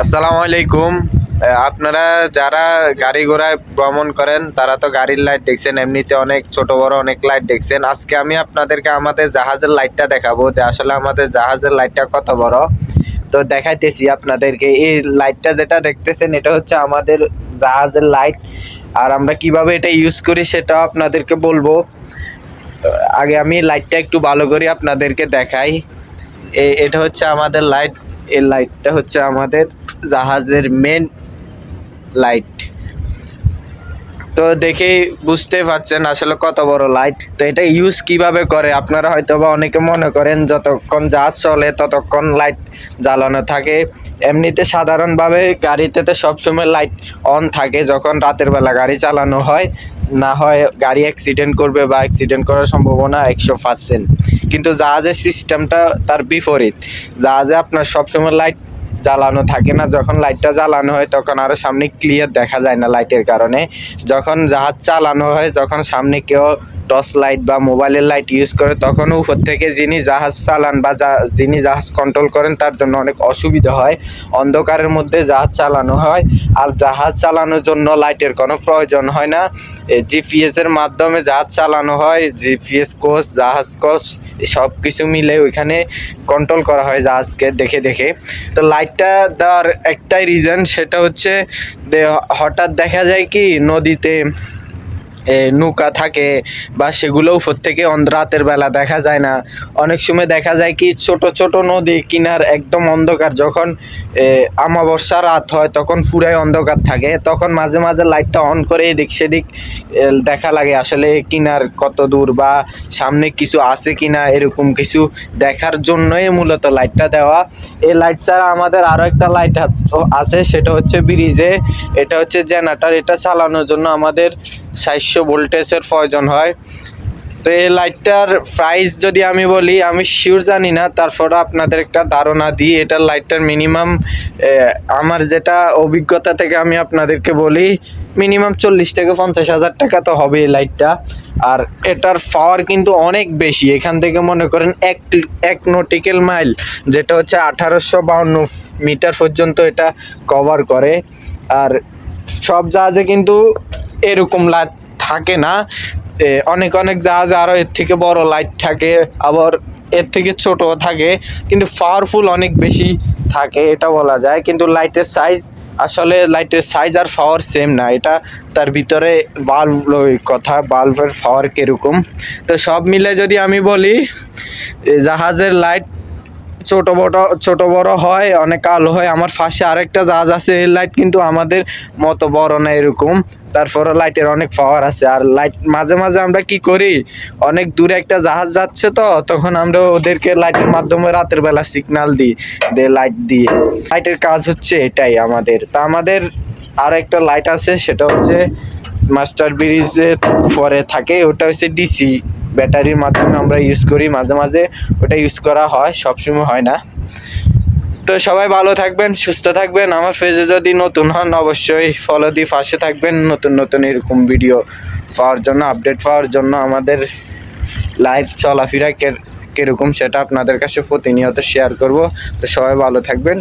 আসসালামু আলাইকুম। আপনারা যারা গাড়ি ঘোড়ায় ভ্রমণ করেন, তারা তো গাড়ির লাইট দেখছেন, এমনিতে অনেক ছোট, বড় অনেক লাইট দেখছেন। আজকে আমি আপনাদেরকে আমাদের জাহাজের লাইটটা দেখাবো। যে আসলে আমাদের জাহাজের লাইটটা কত বড়। তো দেখাইতেছি আপনাদেরকে। এই লাইটটা যেটা দেখতেছেন, এটা হচ্ছে আমাদের জাহাজের লাইট আর আমরা কীভাবে এটা ইউজ করি, সেটাও আপনাদেরকে বলব। আগে আমি লাইটটা একটু ভালো করে আপনাদেরকে দেখাই। এটা হচ্ছে আমাদের লাইট এই লাইটটা হচ্ছে আমাদের জাহাজের মেন লাইট তো দেখে বুঝতে পারছেন আসলে কত বড় লাইট তো এটা ইউজ কীভাবে করে? আপনারা হয়তো বা অনেকে মনে করেন, যতক্ষণ জাহাজ চলে, ততক্ষণ লাইট জ্বালানো থাকে। এমনিতে সাধারণভাবে গাড়িতে তো সবসময় লাইট অন থাকে, যখন রাতের বেলা গাড়ি চালানো হয়। না হয় গাড়ি অ্যাক্সিডেন্ট করবে বা অ্যাক্সিডেন্ট করার সম্ভাবনা একশো পার্সেন্ট কিন্তু জাহাজের সিস্টেমটা তার বিপরীত। জাহাজে আপনার সবসময় লাইট জ্বালানো থাকে না। যখন লাইটটা জ্বালানো হয়, তখন আরও সামনে ক্লিয়ার দেখা যায় না লাইটের কারণে। যখন জাহাজ চালানো হয়, যখন সামনে কেউ টর্চ লাইট বা মোবাইলের লাইট ইউজ করে তখন উপর থেকে যিনি জাহাজ চালান বা যিনি জাহাজ কন্ট্রোল করেন, তার জন্য অনেক অসুবিধা হয়। অন্ধকারের মধ্যে জাহাজ চালানো হয়। আর জাহাজ চালানোর জন্য লাইটের কোনো প্রয়োজন হয় না। জিপিএস এর মাধ্যমে জাহাজ চালানো হয়। জিপিএস কোচ জাহাজ কোচ সব কিছু মিলে ওইখানে কন্ট্রোল করা হয় জাহাজকে দেখে দেখে। তো লাইটটা দেওয়ার একটাই রিজন সেটা হচ্ছে হঠাৎ দেখা যায় কি, নদীতে নৌকা থাকে বা সেগুলো উপর থেকে রাতের বেলা দেখা যায় না। অনেক সময় দেখা যায় কি, ছোট ছোট নদী কিনার একদম অন্ধকার। যখন আমাবস্যা রাত হয়, তখন পুরাই অন্ধকার থাকে। তখন মাঝে মাঝে লাইটটা অন করে এদিক সেদিক দেখা লাগে আসলে কিনার কত দূর বা সামনে কিছু আছে কিনা, এরকম কিছু দেখার জন্যই মূলত লাইটটা দেওয়া। এই লাইট ছাড়া আমাদের আরও একটা লাইট আছে সেটা হচ্ছে ব্রিজে এটা হচ্ছে জেনারেটর এটা চালানোর জন্য আমাদের সাতশো ভোল্টেজের প্রয়োজন হয়। তো এই লাইটটার প্রাইস যদি আমি বলি, আমি শিওর জানি না তারপরে আপনাদের একটা ধারণা দিই এটার লাইটটার মিনিমাম আমার যেটা অভিজ্ঞতা থেকে আমি আপনাদেরকে বলি মিনিমাম চল্লিশ থেকে পঞ্চাশ হাজার টাকা তো হবে এই লাইটটা। আর এটার পাওয়ার কিন্তু অনেক বেশি, এখান থেকে মনে করেন এক এক নটিক্যাল মাইল যেটা হচ্ছে আঠারোশো বাউন্ন মিটার পর্যন্ত এটা কভার করে। আর সব জাহাজে কিন্তু এরকম লাইট থাকে না। অনেক অনেক জাহাজে আরও এর থেকে বড় লাইট থাকে, আবার এর থেকে ছোটও থাকে, কিন্তু পাওয়ারফুল অনেক বেশি থাকে, এটা বলা যায়। কিন্তু লাইটের সাইজ আসলে লাইটের সাইজ আর পাওয়ার সেম না, এটা তার ভিতরে বাল্ব কথা বাল্বের পাওয়ার কীরকম। তো সব মিলে যদি আমি বলি জাহাজের লাইট ছোট বড় ছোট বড় হয়, অনেক আলো হয়। আমার পাশে আরেকটা জাহাজ আছে, এই লাইট কিন্তু আমাদের মতো বড় না এরকম। তারপরে লাইটের অনেক পাওয়ার আছে। আর লাইট মাঝে মাঝে আমরা কি করি? অনেক দূরে একটা জাহাজ যাচ্ছে তো, তখন আমরা ওদেরকে লাইটের মাধ্যমে রাতের বেলা সিগন্যাল দিই দে লাইট দিয়ে। লাইটের কাজ হচ্ছে এটাই আমাদের। তা আমাদের আর একটা লাইট আছে, সেটা হচ্ছে মাস্টার ব্রিজের পরে থাকে, ওটা হচ্ছে ডিসি ব্যাটারির মাধ্যমে আমরা ইউজ করি, মাঝে মাঝে ওটা ইউজ করা হয়, সবসময় হয় না। তো সবাই ভালো থাকবেন, সুস্থ থাকবেন। আমার পেজে যদি নতুন হন, অবশ্যই ফলো দিয়ে পাশে থাকবেন। নতুন নতুন এরকম ভিডিও পাওয়ার জন্য আপডেট পাওয়ার জন্য আমাদের লাইভ চলাফেরা কীরকম সেটা আপনাদের কাছে প্রতিনিয়ত শেয়ার করব। তো সবাই ভালো থাকবেন।